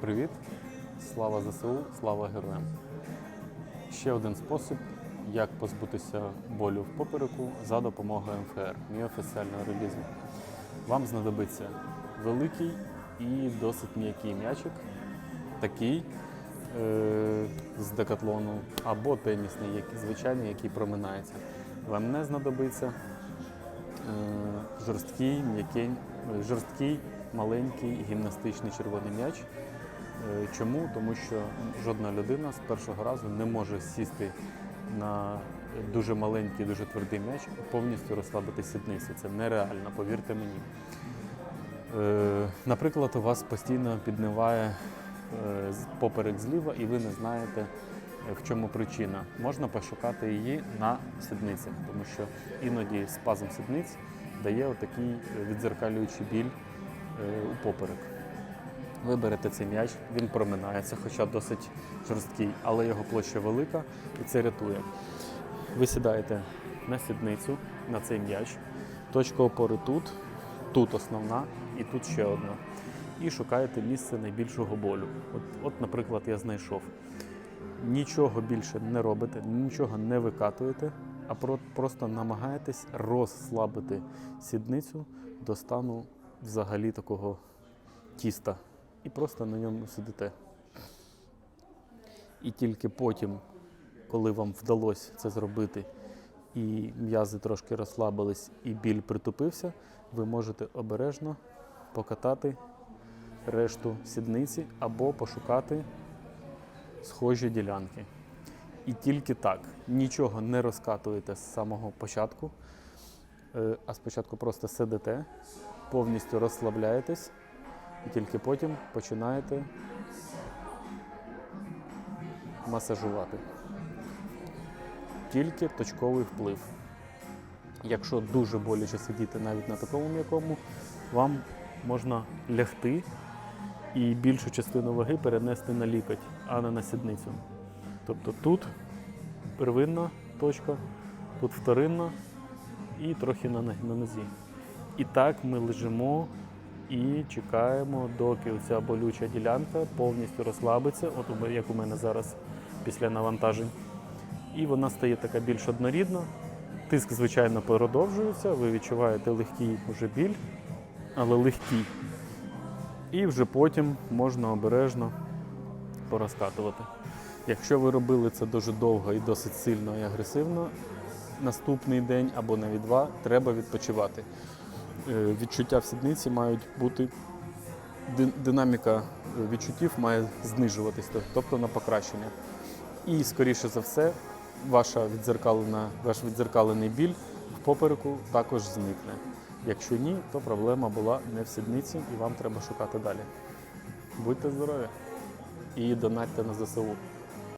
Привіт! Слава ЗСУ, слава героям! Ще один спосіб, як позбутися болю в попереку за допомогою МФР, міофасціального релізу. Вам знадобиться великий і досить м'який м'ячик, такий е- з декатлону, або тенісний, який, звичайний, який проминається. Вам не знадобиться е, жорсткий, м'який, жорсткий, маленький гімнастичний червоний м'яч. Е, Чому? Тому що жодна людина з першого разу не може сісти на дуже маленький, дуже твердий м'яч і повністю розслабити сідницю. Це нереально, повірте мені. Е, Наприклад, у вас постійно підниває е, поперек зліва, і ви не знаєте, в чому причина. Можна пошукати її на сідницях, тому що іноді спазм сідниць дає отакий відзеркалюючий біль у поперек. Ви берете цей м'яч, він проминається, хоча досить жорсткий, але його площа велика і це рятує. Ви сідаєте на сідницю, на цей м'яч. Точка опори тут, тут основна і тут ще одна. І шукаєте місце найбільшого болю. От, от наприклад, я знайшов. Нічого більше не робите, нічого не викатуєте, а про- просто намагаєтесь розслабити сідницю до стану взагалі такого тіста і просто на ньому сидите. І тільки потім, коли вам вдалося це зробити, і м'язи трошки розслабились, і біль притупився, ви можете обережно покатати решту сідниці або пошукати схожі ділянки. І тільки так, нічого не розкатуєте з самого початку, е, а спочатку просто сидите, повністю розслабляєтесь і тільки потім починаєте масажувати. Тільки точковий вплив. Якщо дуже боляче сидіти навіть на такому м'якому, вам можна лягти і більшу частину ваги перенести на лікоть, а не на сідницю. Тобто тут первинна точка, тут вторинна і трохи на, нозі. І так ми лежимо і чекаємо, доки ця болюча ділянка повністю розслабиться, от як у мене зараз після навантажень. І вона стає така більш однорідна. Тиск, звичайно, продовжується, ви відчуваєте легкий уже біль, але легкий. І вже потім можна обережно порозкатувати. Якщо ви робили це дуже довго і досить сильно і агресивно, наступний день або навіть два треба відпочивати. Е, Відчуття в сідниці мають бути, динаміка е, відчуттів має знижуватись, тобто на покращення. І, скоріше за все, ваша відзеркалена, ваш відзеркалений біль в попереку також зникне. Якщо ні, то проблема була не в сідниці і вам треба шукати далі. Будьте здорові і донатьте на ЗСУ.